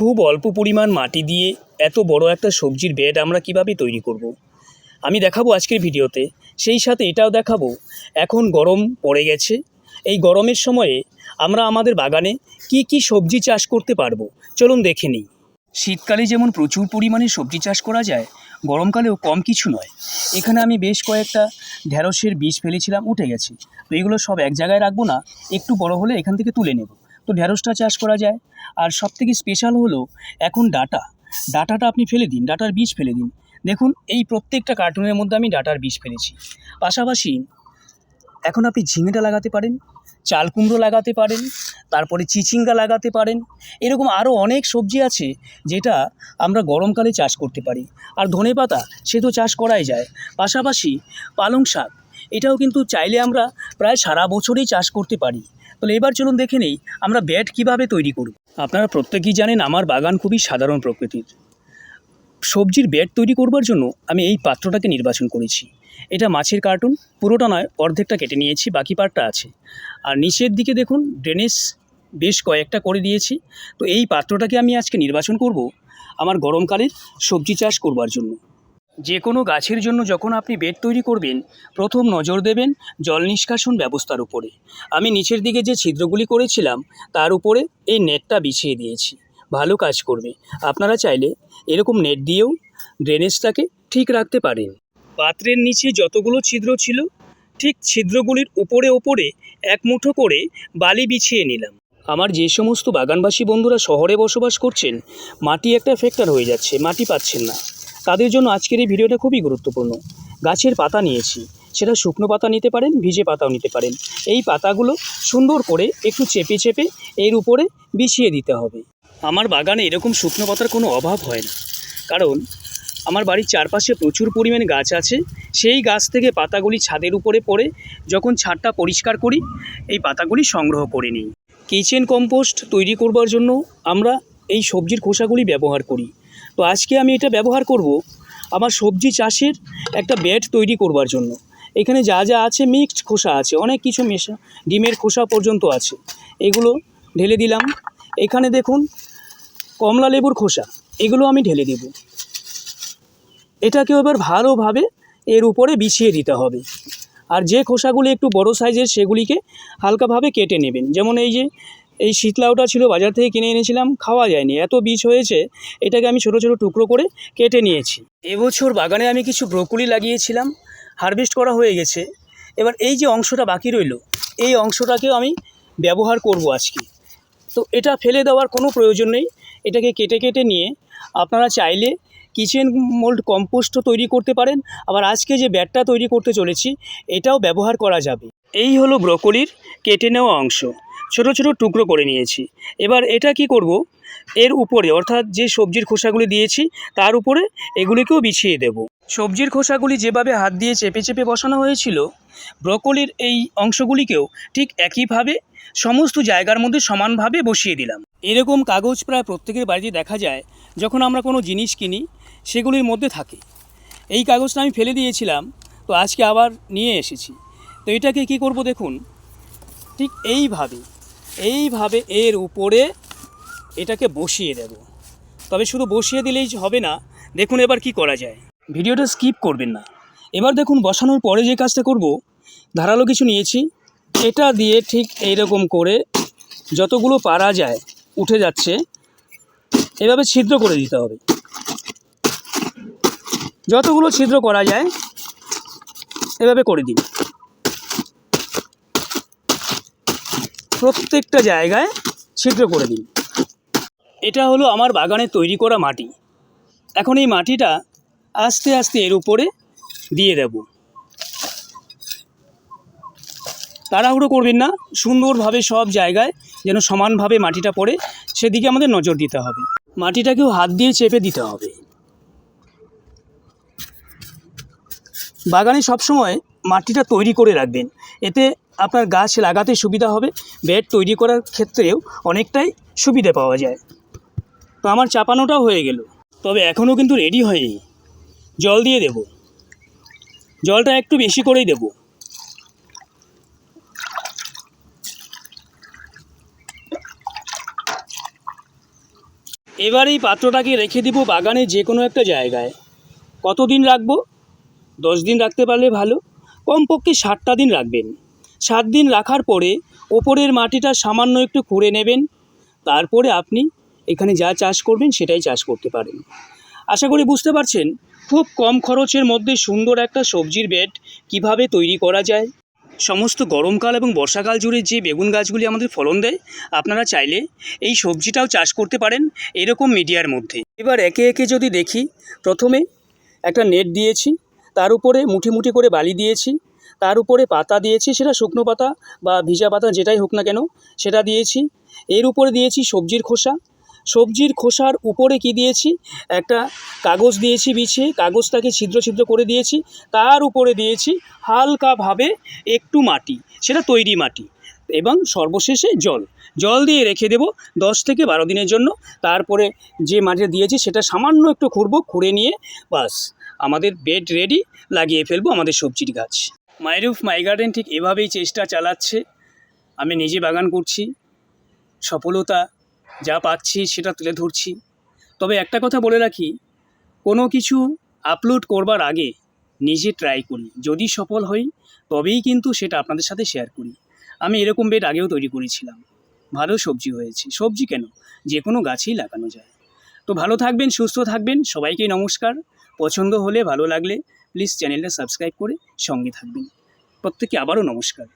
খুব অল্প পরিমাণ মাটি দিয়ে এত বড় একটা সবজির বেড আমরা কীভাবে তৈরি করব। আমি দেখাবো আজকের ভিডিওতে, সেই সাথে এটাও দেখাবো, এখন গরম পড়ে গেছে। এই গরমের সময়ে আমরা আমাদের বাগানে কি কি সবজি চাষ করতে পারব? চলুন দেখে নিই। শীতকালে যেমন প্রচুর পরিমাণে সবজি চাষ করা যায়, গরমকালেও কম কিছু নয়। এখানে আমি বেশ কয়েকটা ঢ্যাঁড়সের বীজ ফেলেছিলাম, উঠে গেছে। তো এগুলো সব এক জায়গায় রাখব না, একটু বড় হলে এখান থেকে তুলে নেব। তো ঢ্যাঁড়সটা চাষ করা যায়। আর সব থেকে স্পেশাল হলো এখন ডাটা। ডাটাটা আপনি ফেলে দিন, ডাটার বীজ ফেলে দিন। দেখুন, এই প্রত্যেকটা কার্টুনের মধ্যে আমি ডাটার বীজ ফেলেছি। পাশাপাশি এখন আপনি ঝিঙেটা লাগাতে পারেন চাল কুমড়ো লাগাতে পারেন, তারপরে চিচিঙ্গা লাগাতে পারেন। এরকম আরও অনেক সবজি আছে যেটা আমরা গরমকালে চাষ করতে পারি। আর ধনে পাতা, সে তো চাষ করাই যায়। পাশাপাশি পালং শাক, এটাও কিন্তু চাইলে আমরা প্রায় সারা বছরই চাষ করতে পারি। তাহলে এবার চলুন দেখে নেই আমরা ব্যাট কীভাবে তৈরি করব। আপনারা প্রত্যেকেই জানেন আমার বাগান খুবই সাধারণ প্রকৃতির। সবজির ব্যাট তৈরি করবার জন্য আমি এই পাত্রটাকে নির্বাচন করেছি। এটা মাছের কার্টুন, পুরোটা নয়, অর্ধেকটা কেটে নিয়েছি, বাকি পার্টটা আছে। আর নিচের দিকে দেখুন, ড্রেনেজ বেশ কয়েকটা করে দিয়েছি। তো এই পাত্রটাকে আমি আজকে নির্বাচন করব আমার গরমকালের সবজি চাষ করবার জন্য। যে কোনো গাছের জন্য যখন আপনি বেড তৈরি করবেন, প্রথম নজর দেবেন জল নিষ্কাশন ব্যবস্থার উপরে। আমি নিচের দিকে যে ছিদ্রগুলি করেছিলাম, তার উপরে এই নেটটা বিছিয়ে দিয়েছি। ভালো কাজ করবে। আপনারা চাইলে এরকম নেট দিয়েও ড্রেনেজটাকে ঠিক রাখতে পারেন। পাত্রের নিচে যতগুলো ছিদ্র ছিল, ঠিক ছিদ্রগুলির উপরে ওপরে এক মুঠো করে বালি বিছিয়ে নিলাম। আমার যে সমস্ত বাগানবাসী বন্ধুরা শহরে বসবাস করছেন, মাটি একটা ফ্যাক্টর হয়ে যাচ্ছে, মাটি পাচ্ছেন না। তাদের জন্য আজকের এই ভিডিওটা খুবই গুরুত্বপূর্ণ। গাছের পাতা নিয়েছি। সেটা শুকনো পাতা নিতে পারেন, ভিজে পাতাও নিতে পারেন। এই পাতাগুলো সুন্দর করে একটু চেপে চেপে এর উপরে বিছিয়ে দিতে হবে। আমার বাগানে এরকম শুকনো পাতার কোনো অভাব হয় না। কারণ আমার বাড়ির চারপাশে প্রচুর পরিমাণে গাছ আছে। সেই গাছ থেকে পাতাগুলি ছাদের উপরে পড়ে যখন ছাদটা পরিষ্কার করি, এই পাতাগুলি সংগ্রহ করে নিই। কিচেন কম্পোস্ট তৈরি করবার জন্য আমরা এই সবজির খোসাগুলি ব্যবহার করি। তো আজকে আমি এটা ব্যবহার করব আমার সবজি চাষের একটা ব্যাট তৈরি করবার জন্য। এখানে যা যা আছে মিক্সড খোসা আছে, অনেক কিছু মেশা, ডিমের খোসা পর্যন্ত আছে। এগুলো ঢেলে দিলাম। এখানে দেখুন, কমলা লেবুর খোসা, এগুলো আমি ঢেলে দেব। এটাকেও এবার ভালোভাবে এর উপরে বিছিয়ে দিতে হবে। আর যে খোসাগুলি একটু বড় সাইজের, সেগুলিকে হালকাভাবে কেটে নেবেন। যেমন এই যে এই শীতলাউটা ছিল বাজার থেকে কিনে এনেছিলাম, খাওয়া যায়নি। এত বীজ হয়েছে, এটাকে আমি ছোট ছোট টুকরো করে কেটে নিয়েছি। এবছর বাগানে আমি কিছু ব্রোকলি লাগিয়েছিলাম, হারভেস্ট করা হয়ে গেছে। এবার এই যে অংশটা বাকি রইল, এই অংশটাকেও আমি ব্যবহার করব আজকে। তো এটা ফেলে দেওয়ার কোনো প্রয়োজন নেই, এটাকে কেটে কেটে নিয়ে আপনারা চাইলে কিচেন মোল্ড কম্পোস্টও তৈরি করতে পারেন। আবার আজকে যে ব্যাটটা তৈরি করতে চলেছি, এটাও ব্যবহার করা যাবে। এই হলো ব্রোকলির কেটে নেওয়া অংশ। ছোট ছোট টুকরো করে নিয়েছি। এবার এটা কি করব? এর উপরে, অর্থাৎ যে সবজির খোসাগুলি দিয়েছি, তার উপরে এগুলিকেও বিছিয়ে দেব। সবজির খোসাগুলি যেভাবে হাত দিয়ে চেপে চেপে বসানো হয়েছিল, ব্রোকলির এই অংশগুলিকেও ঠিক একইভাবে, সমস্ত জায়গার মধ্যে সমানভাবে বসিয়ে দিলাম। এরকম কাগজ প্রায় প্রত্যেকের বাড়িতে দেখা যায়, যখন আমরা কোনো জিনিস কিনি, সেগুলির মধ্যে থাকে। এই কাগজটা আমি ফেলে দিয়েছিলাম, তো আজকে আবার নিয়ে এসেছি। তো এটাকে কি করব দেখুন? ঠিক এইভাবে এইভাবে এর উপরে এটাকে বসিয়ে দেব। তবে শুধু বসিয়ে দিলেই হবে না, দেখুন এবার কি করা যায়। ভিডিওটা স্কিপ করবেন না। এবার দেখুন, বসানোর পরে যে কাজটা করব, ধারালো কিছু নিয়েছি। এটা দিয়ে ঠিক এইরকম করে যতগুলো পারা যায়, উঠে যাচ্ছে, এভাবে ছিদ্র করে দিতে হবে। যতগুলো ছিদ্র করা যায়, এভাবে করে দিন। প্রত্যেকটা জায়গায় ছিদ্র করে দিন। এটা হলো আমার বাগানে তৈরি করা মাটি। এখন এই মাটিটা আস্তে আস্তে এর উপরে দিয়ে দেব। তাড়াহুড়ো করবেন না, সুন্দরভাবে সব জায়গায় যেন সমানভাবে মাটিটা পড়ে, সেদিকে আমাদের নজর দিতে হবে। মাটিটাকেও হাত দিয়ে চেপে দিতে হবে। বাগানে সবসময় মাটিটা তৈরি করে রাখবেন। এতে আপনার গাছ লাগাতে সুবিধা হবে। বেড তৈরি করার ক্ষেত্রেও অনেকটাই সুবিধে পাওয়া যায়। তো আমার চাপানোটাও হয়ে গেল। তবে এখনও কিন্তু রেডি হয়নি। জল দিয়ে দেব। জলটা একটু বেশি করেই দেব। এবার এই পাত্রটাকে রেখে দিব বাগানে যে কোনো একটা জায়গায়। কতদিন রাখব? দশ দিন রাখতে পারলে ভালো। কমপক্ষে ষাটটা দিন রাখবেন। সাত দিন রাখার পরে ওপরের মাটিটা সামান্য একটু খুঁড়ে নেবেন। তারপরে আপনি এখানে যা চাষ করবেন সেটাই চাষ করতে পারেন। আশা করি বুঝতে পারছেন, খুব কম খরচের মধ্যে সুন্দর একটা সবজির বেড কীভাবে তৈরি করা যায়। সমস্ত গরমকাল এবং বর্ষাকাল জুড়ে যে বেগুন গাছগুলি আমাদের ফলন দেয়, আপনারা চাইলে এই সবজিটাও চাষ করতে পারেন এরকম মিডিয়ার মধ্যে। এবার একে একে যদি দেখি, প্রথমে একটা নেট দিয়েছি, তার উপরে মুঠি মুঠি করে বালি দিয়েছি। তার উপরে পাতা দিয়েছি, সেটা শুকনো পাতা বা ভিজা পাতা যেটাই হোক না কেন, সেটা দিয়েছি। এর উপরে দিয়েছি সবজির খোসা। সবজির খোসার উপরে কি দিয়েছি? একটা কাগজ দিয়েছি বিছিয়ে, কাগজটাকে ছিদ্র ছিদ্র করে দিয়েছি। তার উপরে দিয়েছি হালকাভাবে একটু মাটি, সেটা তৈরি মাটি এবং সর্বশেষে জল। জল দিয়ে রেখে দেব দশ থেকে বারো দিনের জন্য। তারপরে যে মাটি দিয়েছি, সেটা সামান্য একটু খুঁড়বো, খুঁড়ে নিয়ে বাস, আমাদের বেড রেডি, লাগিয়ে ফেলব আমাদের সবজির গাছ। মাইরুফ মাই গার্ডেন ঠিক এভাবেই চেষ্টা চালাচ্ছে। আমি নিজে বাগান করছি। সফলতা যা পাচ্ছি সেটা তুলে ধরছি। তবে একটা কথা বলে রাখি, কোনো কিছু আপলোড করবার আগে নিজে ট্রাই করি। যদি সফল হই, তবেই কিন্তু সেটা আপনাদের সাথে শেয়ার করি। আমি এরকম বেড আগেও তৈরি করেছিলাম। ভালো সবজি হয়েছে। সবজি কেন? যে কোনো গাছেই লাগানো যায়। তো ভালো থাকবেন, সুস্থ থাকবেন। সবাইকে নমস্কার। পছন্দ হলে ভালো লাগলে প্লিজ চ্যানেলটা সাবস্ক্রাইব করে সঙ্গে থাকবেন। প্রত্যেকে আবারও নমস্কার।